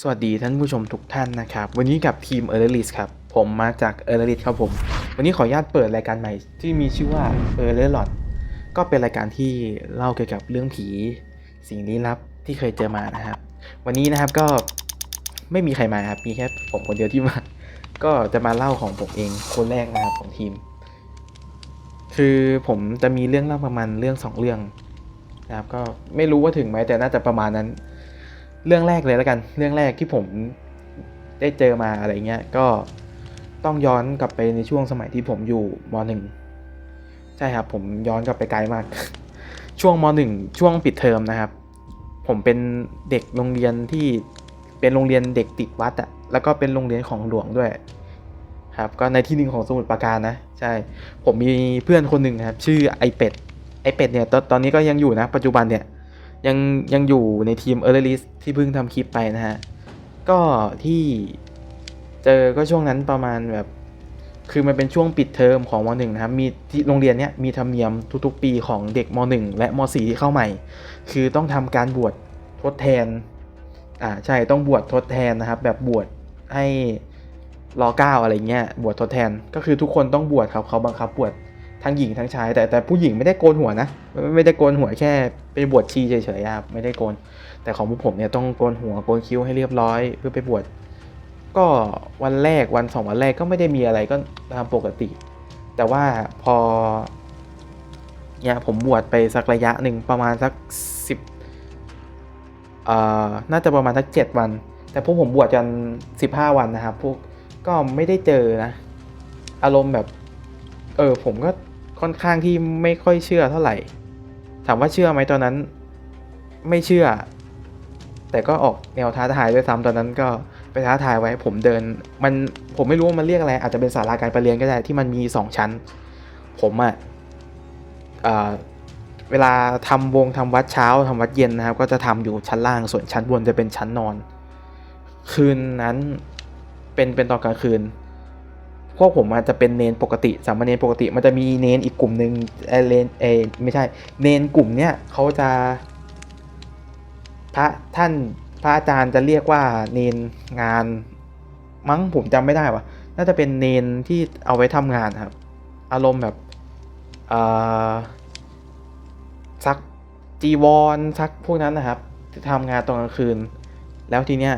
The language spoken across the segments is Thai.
สวัสดีท่านผู้ชมทุกท่านนะครับ วันนี้กับทีม e r l i s ครับ ผมมาจาก e r l i s ครับผม วันนี้ขออนุญาตเปิดรายการใหม่ที่มีชื่อว่า e r l l o t ก็เป็นรายการที่เล่าเกี่ยวกับเรื่องผี สิ่งลี้ลับที่เคยเจอมานะครับ วันนี้นะครับก็ไม่มีใครมาครับ มีแค่ผมคนเดียวที่มา ก็จะมาเล่าของผมเองคนแรกนะครับของทีม คือผมจะมีเรื่องเล่าประมาณเรื่องสองเรื่องนะครับก็ไม่รู้ว่าถึงไหมแต่น่าจะประมาณนั้น เรื่องแรกเลยแล้วกัน เรื่องแรกที่ผมได้เจอมาอะไรเงี้ยก็ต้องย้อนกลับไปในช่วงสมัยที่ผมอยู่มหนึ่งใช่ครับผมย้อนกลับไปไกลมาก ช่วงมหนึ่งช่วงปิดเทอมนะครับ ผมเป็นเด็กโรงเรียนที่เป็นโรงเรียนเด็กติดวัดอะแล้วก็เป็นโรงเรียนของหลวงด้วย ครับ ก็ในที่หนึ่งของสมุทรปราการนะใช่ ผมมีเพื่อนคนหนึ่งครับ ชื่อไอเป็ดไอเป็ดเนี่ยตอนตอนนี้ก็ยังอยู่นะ ปัจจุบันเนี่ย ยังยังอยู่ในทีมเออร์ลิสที่เพิ่งทำคลิปไปนะฮะ ก็ที่เจอก็ช่วงนั้นประมาณแบบ คือมันเป็นช่วงปิดเทอมของมหนึ่งนะครับ มีที่โรงเรียนเนี้ยมีธรรมเนียมทุกๆ ปีของเด็กมหนึ่งและมสี่ที่เข้าใหม่ คือต้องทำการบวชทดแทน อ่าใช่ต้องบวชทดแทนนะครับ แบบบวชให้รอเก้าอะไรเงี้ยบวชทดแทนก็คือทุกคนต้องบวชครับเขาบังคับบวช ทั้งหญิงทั้งชาย แต่แต่ผู้หญิงไม่ได้โกนหัวนะ ไม่ไม่ได้โกนหัวแค่ไปบวชชีเฉยๆครับไม่ได้โกน แต่ของพวกผมเนี่ยต้องโกนหัวโกนคิ้วให้เรียบร้อยเพื่อไปบวชก็วันแรกวันสองวันแรกก็ไม่ได้มีอะไรก็ตามปกติ แต่ว่าพอเนี่ยผมบวชไปสักระยะหนึ่งประมาณสักสิบเอ่อน่าจะประมาณสักเจ็ดวัน แต่พวกผมบวชกันสิบห้าวันนะครับพวกก็ไม่ได้เจอนะ อารมณ์แบบ เออผมก็ ค่อนข้างที่ไม่ค่อยเชื่อเท่าไหร่ ถามว่าเชื่อไหมตอนนั้น ไม่เชื่อ แต่ก็ออกแนวท้าทายด้วยซ้ำตอนนั้นก็ไปท้าทายไว้ ผมเดิน มันผมไม่รู้ว่ามันเรียกอะไร อาจจะเป็นศาลาการประเรียนก็ได้ที่มันมีสองชั้น ผมอะ่ะเวลาทำวงทำวัดเช้าทำวัดเย็นนะครับ ก็จะทำอยู่ชั้นล่างส่วนชั้นบนจะเป็นชั้นนอน คืนนั้นเป็นเป็นตอนกลางคืน พวกผมอาจจะเป็นเนนปกติสามเณรปกติ มันจะมีเนนอีกกลุ่มหนึ่งเอเลนเอไม่ใช่ เนนกลุ่มเนี้ยเขาจะ พระท่านพระอาจารย์จะเรียกว่าเนนงาน มั้งผมจำไม่ได้วะน่าจะเป็นเนนที่เอาไว้ทำงานครับ อารมณ์แบบซักจีวรซักพวกนั้นนะครับที่ทำงานตอนกลางคืน แล้วทีเนี้ย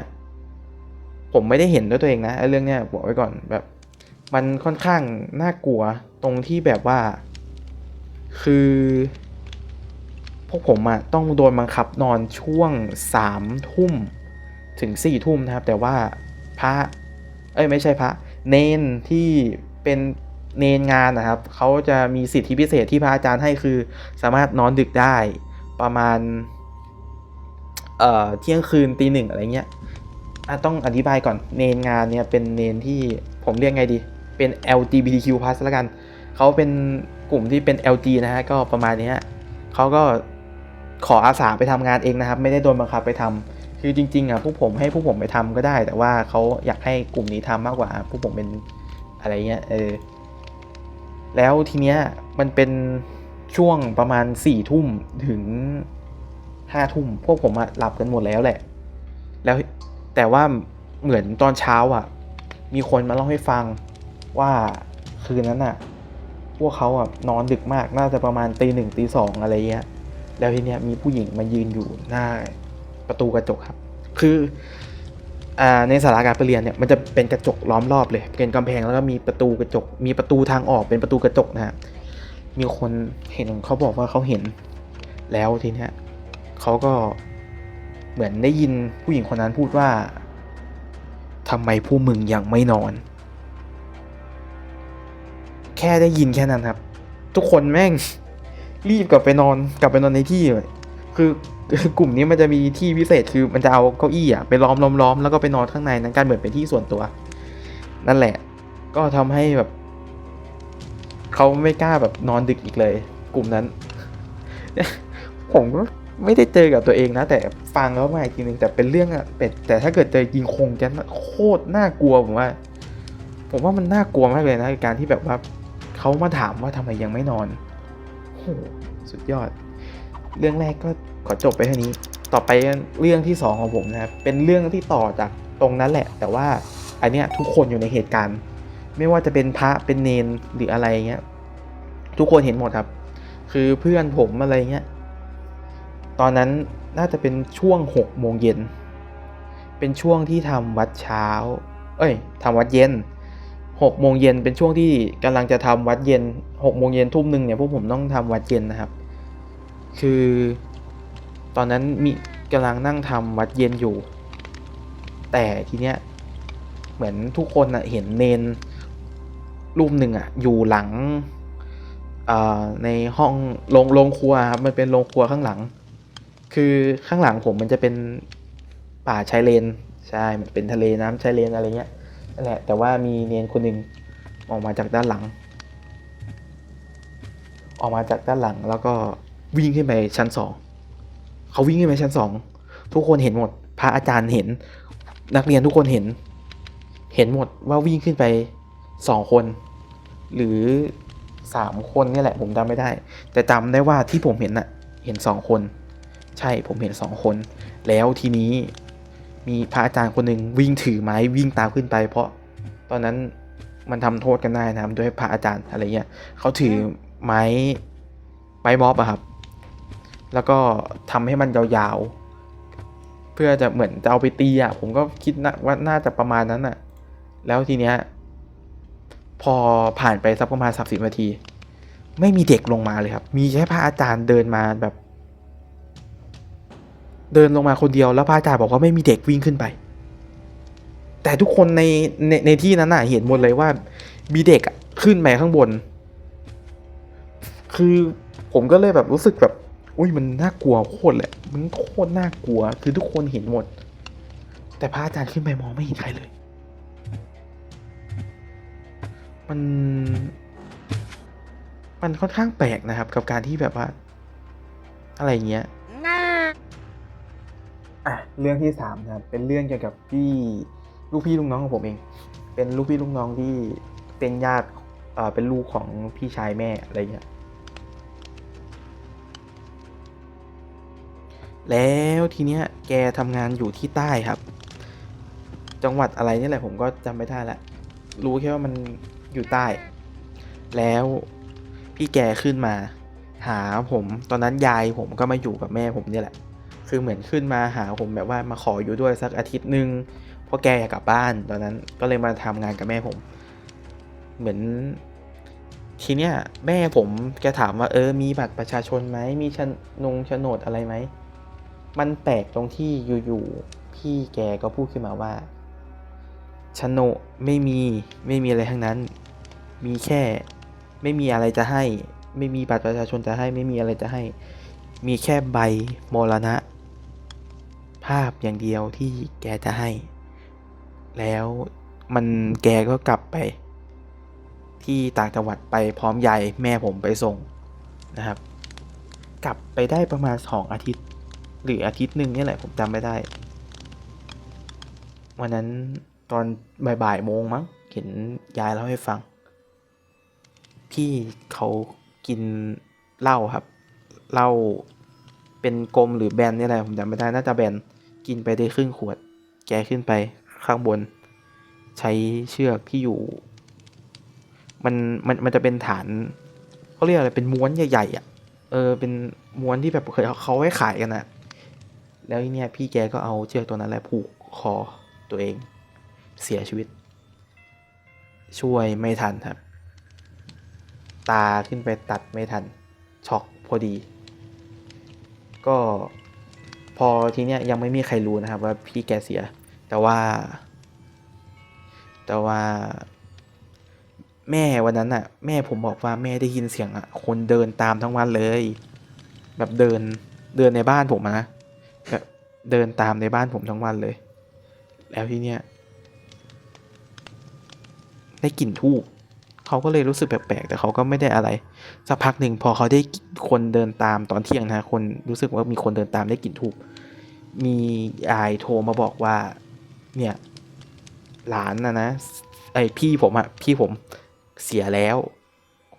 ผมไม่ได้เห็นด้วยตัวเองนะเรื่องเนี้ยบอกไว้ก่อนแบบ มันค่อนข้างน่ากลัวตรงที่แบบว่า คือ พวกผมอะต้องโดนบังคับนอนช่วงสามทุ่มถึงสี่ทุ่มนะครับ แต่ว่าพระ เอ้ยไม่ใช่พระ เนนที่เป็นเนนงานนะครับ เขาจะมีสิทธิพิเศษที่พระอาจารย์ให้คือ สามารถนอนดึกได้ประมาณ เอ่อเที่ยงคืนตีหนึ่งอะไรเงี้ยต้องอธิบายก่อนเนนงานเนี่ยเป็นเนนที่ผมเรียกไงดี เป็น LGBTQ+ แล้วกัน เขาเป็นกลุ่มที่เป็น LG นะฮะ ก็ประมาณนี้เขาก็ขออาสาไปทำงานเองนะครับ ไม่ได้โดนบังคับไปทำคือจริงๆอะพวกผมให้พวกผมไปทำก็ได้ แต่ว่าเขาอยากให้กลุ่มนี้ทำมากกว่าพวกผมเป็นอะไรเงี้ยเออแล้วทีเนี้ยมันเป็นช่วงประมาณสี่ทุ่มถึงห้าทุ่มพวกผมอะหลับกันหมดแล้วแหละ แล้วแต่ว่าเหมือนตอนเช้าอะมีคนมาเล่าให้ฟัง ว่าคืนนั้นอะ พวกเขาอะนอนดึกมากน่าจะประมาณตีหนึ่งตีสองอะไรเงี้ยแล้วทีเนี้ยมีผู้หญิงมายืนอยู่หน้าประตูกระจกครับ คืออ่าในสาราการประเรียนเนี่ยมันจะเป็นกระจกล้อมรอบเลยเป็นกำแพงแล้วก็มีประตูกระจก มีประตูทางออกเป็นประตูกระจกนะฮะมีคนเห็นเขาบอกว่าเขาเห็น แล้วทีเนี้ยเขาก็เหมือนได้ยินผู้หญิงคนนั้นพูดว่าทำไมผู้มึงยังไม่นอน แค่ได้ยินแค่นั้นครับ ทุกคนแม่งรีบกลับไปนอนกลับไปนอนในที่เลยคือกลุ่มนี้มันจะมีที่พิเศษคือมันจะเอาเก้าอี้อะไปล้อมล้อมล้อมแล้วก็ไปนอนข้างในนั้นการเหมือนเป็นที่ส่วนตัว นั่นแหละ ก็ทำให้แบบเขาไม่กล้าแบบนอนดึกอีกเลย กลุ่มนั้น ผมก็ไม่ได้เจอกับตัวเองนะ แต่ฟังแล้วมาอีกทีนึงแต่เป็นเรื่องอะแต่แต่ถ้าเกิดเจอจริงคงจะโคตรน่ากลัวผมว่า ผมว่ามันน่ากลัวมากเลยนะการที่แบบว่า เขามาถามว่าทำไมยังไม่นอนโอ้โหสุดยอด เรื่องแรกก็ขอจบไปเท่านี้ ต่อไปเรื่องที่สองของผมนะครับ เป็นเรื่องที่ต่อจากตรงนั้นแหละ แต่ว่าอันเนี้ยทุกคนอยู่ในเหตุการณ์ ไม่ว่าจะเป็นพระเป็นเนนหรืออะไรเงี้ย ทุกคนเห็นหมดครับ คือเพื่อนผมอะไรเงี้ย ตอนนั้นน่าจะเป็นช่วงหกโมงเย็น เป็นช่วงที่ทำวัดเช้า เอ้ยทำวัดเย็น หกโมงเย็นเป็นช่วงที่กำลังจะทำวัดเย็นหกโมงเย็นทุ่มหนึ่งเนี่ยพวกผมต้องทำวัดเย็นนะครับ คือตอนนั้นมีกำลังนั่งทำวัดเย็นอยู่ แต่ทีเนี้ยเหมือนทุกคนอะเห็นเนนรูปหนึ่งอะอยู่หลังในห้องโรงโรงครัวครับมันเป็นโรงครัวข้างหลัง คือข้างหลังผมมันจะเป็นป่าชายเลนใช่มันเป็นทะเลน้ำชายเลนอะไรเงี้ย นั่นแหละแต่ว่ามีเนียนคนหนึ่งออกมาจากด้านหลัง ออกมาจากด้านหลังแล้วก็วิ่งขึ้นไปชั้นสองเขาวิ่งขึ้นไปชั้นสองทุกคนเห็นหมด พระอาจารย์เห็น นักเรียนทุกคนเห็น เห็นหมดว่าวิ่งขึ้นไปสองคน หรือสามคนนี่แหละผมจำไม่ได้ แต่จำได้ว่าที่ผมเห็นน่ะ เห็นสองคน ใช่ผมเห็นสองคน แล้วทีนี้ มีพระอาจารย์คนหนึ่งวิ่งถือไม้วิ่งตามขึ้นไป เพราะตอนนั้นมันทำโทษกันได้นะครับด้วยพระอาจารย์อะไรเงี้ยเขาถือไม้ไม้ม็อบอะครับ แล้วก็ทำให้มันยาวๆ เพื่อจะเหมือนจะเอาไปตีอะผมก็คิดนะว่าน่าจะประมาณนั้นอะแล้วทีเนี้ยพอผ่านไปสักประมาณสามสิบนาที ไม่มีเด็กลงมาเลยครับ มีแค่พระอาจารย์เดินมาแบบ เดินลงมาคนเดียวแล้วพระอาจารย์บอกว่าไม่มีเด็กวิ่งขึ้นไป แต่ทุกคนในในในที่นั้นน่ะเห็นหมดเลยว่า มีเด็กขึ้นไปข้างบน คือผมก็เลยแบบรู้สึกแบบ อุ้ยมันน่ากลัวโคตรเลยมันโคตรน่ากลัว คือทุกคนเห็นหมด แต่พระอาจารย์ขึ้นไปมองไม่เห็นใครเลย มันมันค่อนข้างแปลกนะครับ กับการที่แบบว่า อะไรเงี้ย อะเรื่องที่สามนะครับเป็นเรื่องเกี่ยวกับพี่ลูกพี่ลูกน้องของผมเอง เป็นลูกพี่ลูกน้องที่เป็นญาติเอ่อเป็นลูกของพี่ชายแม่อะไรเงี้ยแล้วทีเนี้ยแกทำงานอยู่ที่ใต้ครับ จังหวัดอะไรนี่แหละผมก็จำไม่ได้ละรู้แค่ว่ามันอยู่ใต้ แล้วพี่แกขึ้นมา หาผมตอนนั้นยายผมก็มาอยู่กับแม่ผมเนี่ยแหละ คือเหมือนขึ้นมาหาผมแบบว่ามาขออยู่ด้วยสักอาทิตย์หนึ่งเพราะแกอยากกลับบ้านตอนนั้นก็เลยมาทำงานกับแม่ผม เหมือนทีเนี้ยแม่ผมแกถามว่าเออมีบัตรประชาชนไหมมีชนงโฉนดอะไรไหมมันแปลกตรงที่อยู่ๆพี่แกก็พูดขึ้นมาว่าโฉนดไม่มีไม่มีอะไรทั้งนั้น มีแค่ ไม่มีอะไรจะให้ ไม่มีบัตรประชาชนจะให้ ไม่มีอะไรจะให้ มีแค่ใบมรณะ ภาพอย่างเดียวที่แกจะให้ แล้วมันแกก็กลับไป ที่ต่างจังหวัดไปพร้อมยายแม่ผมไปส่งนะครับ กลับไปได้ประมาณสองอาทิตย์ หรืออาทิตย์หนึ่งนี่แหละผมจำไม่ได้ วันนั้นตอนบ่ายๆโมงมั้งเห็นยายเล่าให้ฟัง พี่เขากินเหล้าครับเหล้าเป็นกลมหรือแบนนี่แหละผมจำไม่ได้น่าจะแบน กินไปได้ครึ่งขวด แกขึ้นไปข้างบน ใช้เชือกที่อยู่ มันมันมันจะเป็นฐานเขาเรียกอะไรเป็นม้วนใหญ่ๆอะเออเป็นม้วนที่แบบเคยเขาไว้ขายกันอะแล้วทีเนี้ยพี่แกก็เอาเชือกตัวนั้นแหละผูกคอตัวเอง เสียชีวิต ช่วยไม่ทันครับ ตาขึ้นไปตัดไม่ทันช็อกพอดี ก็ พอทีเนี้ยยังไม่มีใครรู้นะครับว่าพี่แกเสีย แต่ว่า แต่ว่า แม่วันนั้นอะแม่ผมบอกว่าแม่ได้ยินเสียงอะคนเดินตามทั้งวันเลย แบบเดินเดินในบ้านผมนะแบบเดินตามในบ้านผมทั้งวันเลย แล้วทีเนี้ยได้กลิ่นทูบ เขาก็เลยรู้สึกแปลกๆแต่เขาก็ไม่ได้อะไร สักพักหนึ่งพอเขาได้คนเดินตามตอนเที่ยงนะคนรู้สึกว่ามีคนเดินตามได้กลิ่นทูบมียายโทรมาบอกว่า เนี่ย หลานนะนะไอพี่ผมอะพี่ผมเสียแล้ว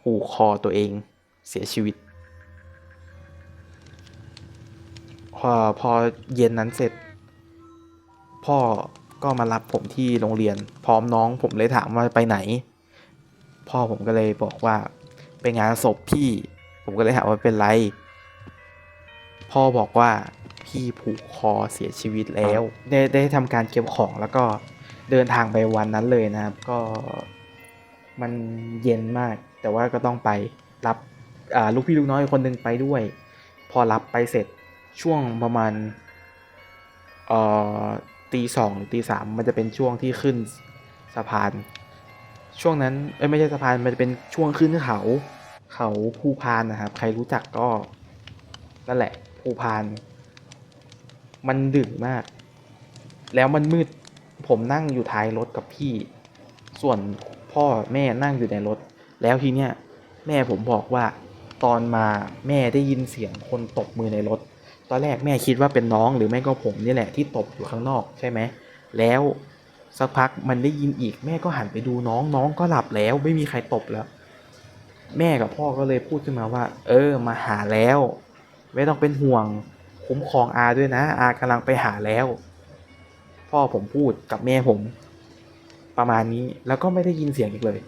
หูคอตัวเองเสียชีวิต พอพอเย็นนั้นเสร็จ พ่อก็มารับผมที่โรงเรียน พร้อมน้องผมเลยถามว่าไปไหน พ่อผมก็เลยบอกว่าไปงานศพพี่ ผมก็เลยถามว่าเป็นไร พ่อบอกว่าพี่ผูกคอเสียชีวิตแล้ว ได้ได้ทำการเก็บของแล้วก็เดินทางไปวันนั้นเลยนะครับ ก็มันเย็นมาก แต่ว่าก็ต้องไปรับลูกพี่ลูกน้อยคนหนึ่งไปด้วย พอรับไปเสร็จช่วงประมาณตีสองหรือตีสามมันจะเป็นช่วงที่ขึ้นสะพาน ช่วงนั้นเอ้ยไม่ใช่สะพานมันจะเป็นช่วงขึ้นเขา เขาภูพานนะครับ ใครรู้จักก็นั่นแหละภูพาน มันดึกมาก แล้วมันมืดผมนั่งอยู่ท้ายรถกับพี่ ส่วนพ่อแม่นั่งอยู่ในรถ แล้วทีเนี้ยแม่ผมบอกว่า ตอนมาแม่ได้ยินเสียงคนตบมือในรถ ตอนแรกแม่คิดว่าเป็นน้องหรือไม่ก็ผมนี่แหละที่ตบอยู่ข้างนอกใช่ไหมแล้ว สักพักมันได้ยินอีกแม่ก็หันไปดูน้องน้องก็หลับแล้ว ไม่มีใครตบแล้ว แม่กับพ่อก็เลยพูดขึ้นมาว่า เออ มาหาแล้ว ไม่ต้องเป็นห่วงคุ้มครองอาด้วยนะ อากำลังไปหาแล้ว พ่อผมพูดกับแม่ผม ประมาณนี้แล้วก็ไม่ได้ยินเสียงอีกเลย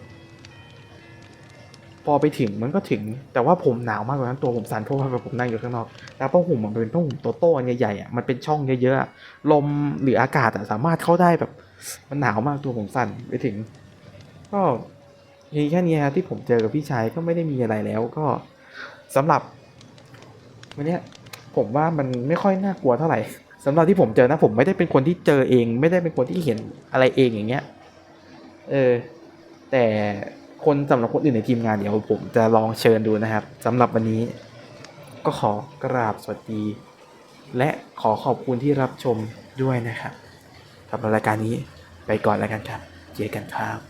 พอไปถึงมันก็ถึง แต่ว่าผมหนาวมากกว่านั้นตัวผมสั่นเพราะว่าผมนั่งอยู่ข้างนอกแล้วผ้าห่มมันเป็นผ้าห่มโตโต้อันใหญ่ๆอะมันเป็นช่องเยอะๆลมหรืออากาศอะสามารถเข้าได้แบบ มันหนาวมากตัวผมสั่นไปถึง ก็มีแค่นี้ครับที่ผมเจอกับพี่ชายก็ไม่ได้มีอะไรแล้วก็สำหรับ วันนี้ผมว่ามันไม่ค่อยน่ากลัวเท่าไหร่สำหรับที่ผมเจอนะ ผมไม่ได้เป็นคนที่เจอเอง ไม่ได้เป็นคนที่เห็นอะไรเองอย่างเงี้ย เออ แต่คนสำหรับคนอื่นในทีมงานเดี๋ยวผมจะลองเชิญดูนะครับสำหรับวันนี้ ก็ขอกราบสวัสดี และขอขอบคุณที่รับชมด้วยนะครับ สำหรับรายการนี้ไปก่อนแล้วกันครับ เจอกันครับ